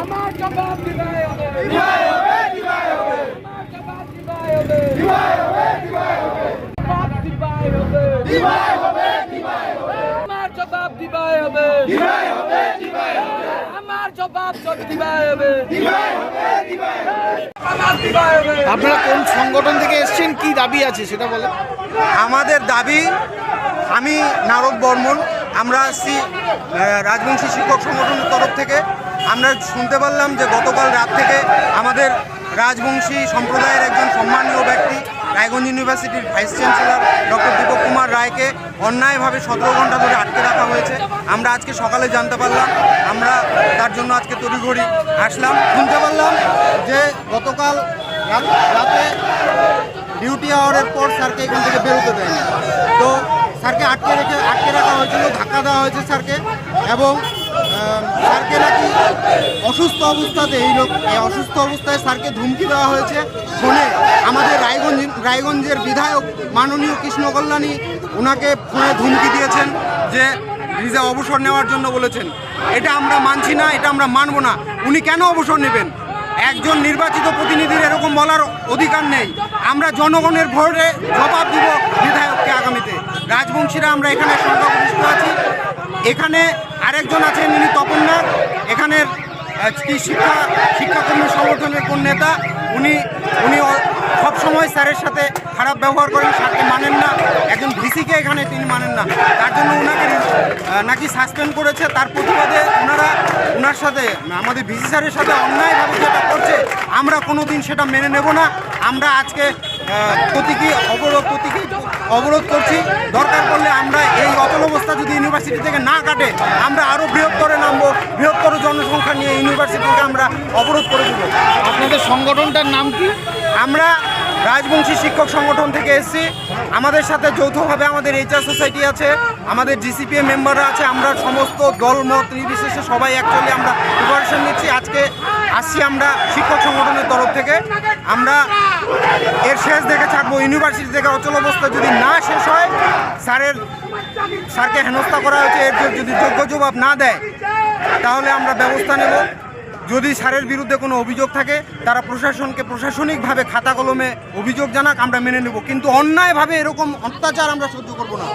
আমার জবাব দিবাই হবে দিবাই হবে দিবাই হবে আমার জবাব দিবাই হবে দিবাই হবে দিবাই হবে জবাব দিবাই হবে দিবাই হবে দিবাই হবে আমার জবাব দিবাই হবে দিবাই হবে দিবাই হবে আমার জবাব দিবাই হবে দিবাই হবে দিবাই হবে আপনারা কোন সংগঠন থেকে এসেছেন? কি দাবি আছে? সেটা বলেন। আমাদের দাবি, আমি নারদ বর্মন, আমরা আসছি রাজবংশী শিক্ষক সংগঠনের তরফ থেকে আমরা শুনতে পারলাম যে গতকাল রাত থেকে আমাদের রাজবংশী সম্প্রদায়ের একজন সম্মানীয় ব্যক্তি, রায়গঞ্জ ইউনিভার্সিটির vice chancellor doctor Dipak Kumar রায়কে অন্যায়ভাবে সতেরো ঘণ্টা ধরে আটকে রাখা হয়েছে। আমরা আজকে সকালে জানতে পারলাম, আমরা তার জন্য আজকে তড়িঘড়ি আসলাম, শুনতে পারলাম গতকাল রাতে ডিউটি আওয়ারের পর স্যারকে এখান থেকে বেরোতে দেয়নি। তো স্যারকে আটকে রেখে আটকে রাখা হয়েছিল, ধাক্কা দেওয়া হয়েছে স্যারকে এবং স্যারকে নাকি অসুস্থ অবস্থাতে এই লোক এই অসুস্থ অবস্থায় স্যারকে ধুমকি দেওয়া হয়েছে ফোনে। আমাদের রায়গঞ্জ রায়গঞ্জের বিধায়ক মাননীয় কৃষ্ণ কল্যাণী ওনাকে ফোনে ধুমকি দিয়েছেন যে নিজে অবসর নেওয়ার জন্য বলেছেন। এটা আমরা মানছি না, এটা আমরা মানব না। উনি কেন অবসর নেবেন? একজন নির্বাচিত প্রতিনিধির এরকম বলার অধিকার নেই। আমরা জনগণের ভোটে জবাব দিব বিধায়ককে আগামীতে। রাজবংশীরা আমরা এখানে সংখ্যাগরিষ্ঠ আছি। এখানে আরেকজন আছেন ইনি তপন নাগ এখানের শিক্ষা, শিক্ষাকর্মী সংগঠনের কোন নেতা? উনি উনি সবসময় স্যারের সাথে খারাপ ব্যবহার করেন স্যারকে মানেন না। একজন ভিসিকে এখানে তিনি মানেন না। তার জন্য ওনাকে নাকি সাসপেন্ড করেছে তার প্রতিবাদে ওনারা ওনার সাথে আমাদের ভিসি স্যারের সাথে অন্যায়ভাবে যেটা করছে। আমরা কোনো দিন সেটা মেনে নেব না। আমরা আজকে প্রতীকী অবরোধ প্রতীকী অবরোধ করছি। দরকার পড়লে আমরা এই অচল অবস্থা যদি ইউনিভার্সিটি থেকে না কাটে আমরা আরও বৃহত্তরে নামবো। বৃহত্তর জনসংখ্যা নিয়ে ইউনিভার্সিটিকে আমরা অবরোধ করে দেবো। আপনাদের সংগঠনটার নাম কি? আমরা রাজবংশী শিক্ষক সংগঠন থেকে এসেছি। আমাদের সাথে যৌথভাবে আমাদের এইচআর সোসাইটি আছে, আমাদের জিসিপিএ মেম্বাররা আছে, আমরা সমস্ত দল, মত, নির্বিশেষে সবাই অ্যাকচুয়ালি আমরা প্রিপারেশন নিচ্ছি। আজকে আসছি আমরা শিক্ষক সংগঠনের তরফ থেকে। আমরা এর শেষ দেখে থাকব ইউনিভার্সিটি থেকে অচল অবস্থা যদি না শেষ হয়, স্যারের, স্যারকে হেনস্থা করা হয়েছে, এর যদি যোগ্য জবাব না দেয়, তাহলে আমরা ব্যবস্থা নেব। যদি স্যারের বিরুদ্ধে কোনো অভিযোগ থাকে, তারা প্রশাসনকে প্রশাসনিকভাবে খাতা কলমে অভিযোগ জানাক, আমরা মেনে নেব। কিন্তু অন্যায়ভাবে এরকম অত্যাচার আমরা সহ্য করব না।